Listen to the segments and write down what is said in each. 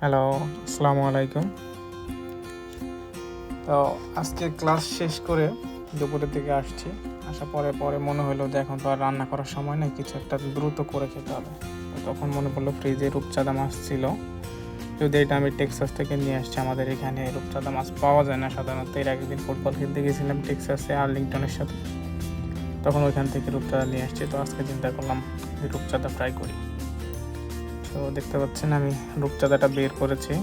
Hello আসসালামু আলাইকুম। তো আজকে ক্লাস শেষ করে দুপুরের দিকে আসছি। আসার পরে পরে মনে হলো যে এখন তো আর রান্না করার সময় নেই, কিছু একটা দ্রুত করে খেতে হবে। তখন মনে পড়ল ফ্রিজে রূপচাঁদা মাছ ছিল। যদি এটা আমি টেক্সাস থেকে নিয়ে আসছি, আমাদের এখানে রূপচাঁদা মাছ পাওয়া যায় না সাধারণত। এর একদিন ফুটবল খেলতে গেছিলাম টেক্সাসে, আর্লিংটনের সাথে। তখন ওইখান থেকে রূপচাঁদা নিয়ে আসছি। তো আজকে চিন্তা করলাম রূপচাঁদা ফ্রাই করি। তো দেখতে পাচ্ছেন আমি রূপচাঁদাটা বের করেছি।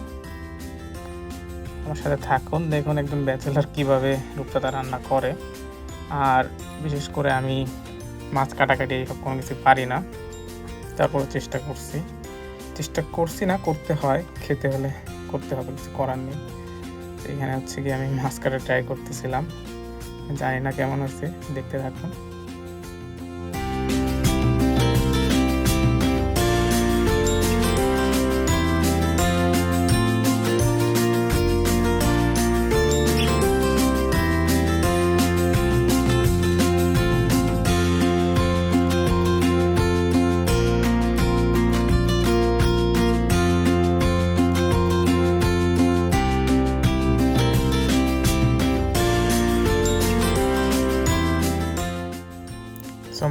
আমার সাথে থাকুন, দেখুন একজন ব্যাচেলার কীভাবে রূপচাঁদা রান্না করে। আর বিশেষ করে আমি মাছ কাটাকাটি এইসব কোনো কিছু পারি না। তারপরে চেষ্টা করছি। চেষ্টা করছি না, করতে হয়। খেতে হলে করতে হবে, কিছু করার নেই। এখানে হচ্ছে কি আমি মাছ কাটা ট্রাই করতেছিলাম। জানি না কেমন হচ্ছে, দেখতে থাকুন।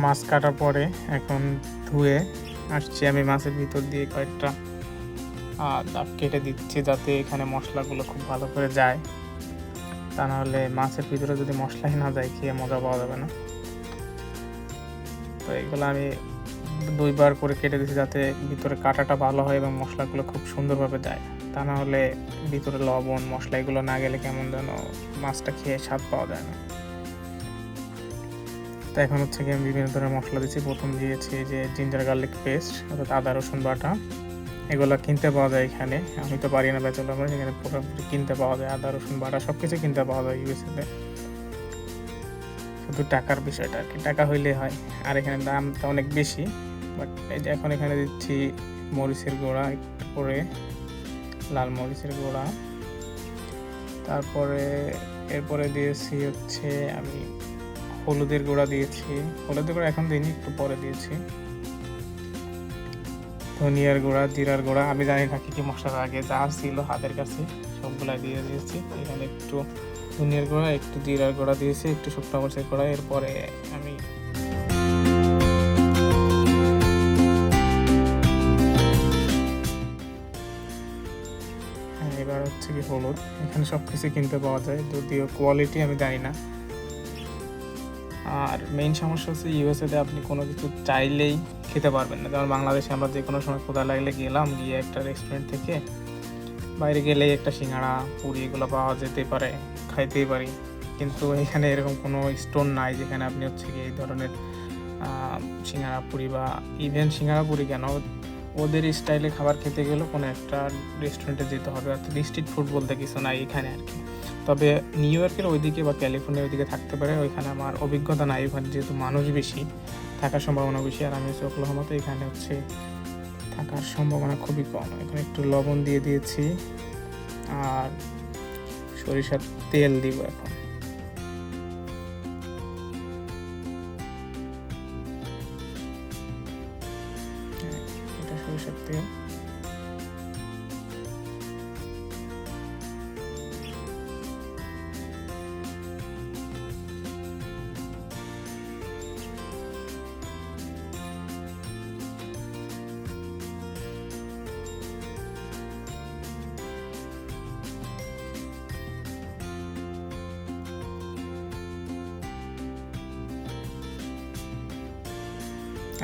মাছ কাটার পরে এখন ধুয়ে আসছি আমি মাছের ভিতর দিয়ে কয়েকটা দাগ কেটে দিচ্ছি যাতে এখানে মশলাগুলো খুব ভালো করে যায়। তা নাহলে মাছের ভিতরে যদি মশলাই না যায়, খেয়ে মজা পাওয়া যাবে না। তো এগুলো আমি দুইবার করে কেটে দিচ্ছি যাতে ভিতরে কাটাটা ভালো হয় এবং মশলাগুলো খুব সুন্দরভাবে যায় তা না হলে ভিতরে লবণ মশলা এগুলো না গেলে কেমন যেন মাছটা খেয়ে স্বাদ পাওয়া যায় না। তো এখন হচ্ছে কি আমি বিভিন্ন ধরনের মশলা দিচ্ছি। প্রথম দিয়েছি যে জিঞ্জার গার্লিক পেস্ট অর্থাৎ আদা, রসুন বাটা। এগুলো কিনতে পাওয়া যায় এখানে। আমি তো পারি না বেচলাম এখানে পুরোপুরি কিনতে পাওয়া যায় আদা, রসুন বাটা সব কিছু কিনতে পাওয়া যায় ইউএসএতে শুধু টাকার বিষয়টা আর কি। টাকা হইলে হয়। আর এখানে দামটা অনেক বেশি বাট এই যে এখন এখানে দিচ্ছি মরিচের গোড়া একটু করে, লাল মরিচের গোড়া। তারপরে, এরপরে দিয়েছি হচ্ছে আমি হলুদের গুঁড়া দিয়েছি। হলুদের গুঁড়া এখন দিইনি, একটু পরে দিয়েছি। ধনিয়ার গুঁড়া, জিরার গুঁড়া, আমি জানি না কি কি আগে যা ছিল হাতের কাছে সবগুলা দিয়ে দিয়েছি। এখানে একটু ধনিয়ার গুঁড়া, একটু জিরার গুঁড়া দিয়েছি, একটু শুকনো মরিচের গুঁড়া, এরপরে আমি এবার হচ্ছে কি হলুদ। এখানে সব কিছু কিনতে পাওয়া যায়, যদিও কোয়ালিটি আমি জানি না। আর মেইন সমস্যা হচ্ছে ইউএসএতে আপনি কোনো কিছু চাইলেই খেতে পারবেন না। যেমন বাংলাদেশে আমরা যে কোনো সময় ক্ষুধা লাগলে গেলাম, গিয়ে একটা রেস্টুরেন্ট থেকে বাইরে গেলেই একটা সিঙ্গাড়া, পুরি এগুলো পাওয়া যেতে পারে, খাইতেই পারি। কিন্তু এখানে এরকম কোনো স্টোর নাই যেখানে আপনি হচ্ছে কি এই ধরনের সিঙ্গাড়া, পুরি বা ইভেন সিঙ্গাড়া, পুরি কেন? ওদের স্টাইলে খাবার খেতে গেলেও কোনো একটা রেস্টুরেন্টে যেতে হবে। অর্থাৎ স্ট্রিট ফুড বলতে কিছু নাই এখানে আর কি। তবে নিউ ইয়র্কের ওইদিকে বা ক্যালিফোর্নিয়ার ওইদিকে থাকতে পারে। ওইখানে আমার অভিজ্ঞতা নাই ওখানে যেহেতু মানুষ বেশি, থাকার সম্ভাবনা বেশি, আর আমি হচ্ছে ওকলাহোমাতে এখানে হচ্ছে থাকার সম্ভাবনা খুবই কম। এখানে একটু লবণ দিয়ে দিয়েছি, আর সরিষার তেল দিব এখন। সরিষার তেল।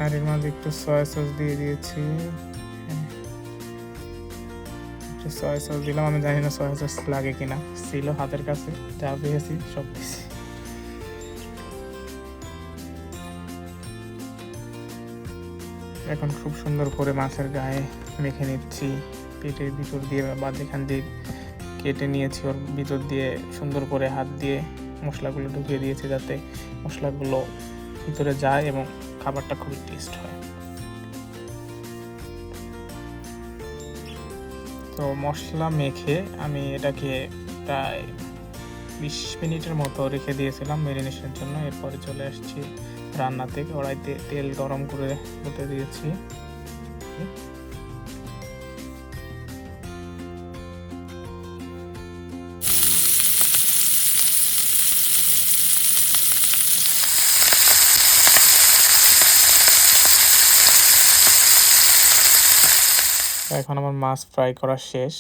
আর এর মাঝে একটু সয়া সস দিয়ে দিয়েছি। হ্যাঁ। একটু সয়া সস দিলাম, আমি জানি না সয়া সস লাগে কিনা। ছিল হাতের কাছে, যা পেয়েছি, সব দিয়েছি এখন খুব সুন্দর করে মাছের গায়ে মেখে নিচ্ছি। পেটের ভিতর দিয়ে বা যেখান দিয়ে কেটে নিয়েছি, ওর ভিতর দিয়ে সুন্দর করে হাত দিয়ে মশলাগুলো ঢুকিয়ে দিয়েছি যাতে মশলাগুলো ভিতরে যায় এবং খাবারটা খুবই টেস্ট হয়। তো মশলা মেখে আমি এটাকে প্রায় বিশ মিনিটের মতো রেখে দিয়েছিলাম মেরিনেশনের জন্য। এরপরে চলে আসছি রান্নাতে। কড়াইতে তেল গরম করে হতে দিয়েছি। এখন আমার মাছ ফ্রাই করা শেষ।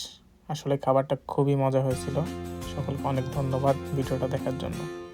আসলে খাবারটা খুবই মজা হয়েছিল। সকলকে অনেক ধন্যবাদ ভিডিওটা দেখার জন্য।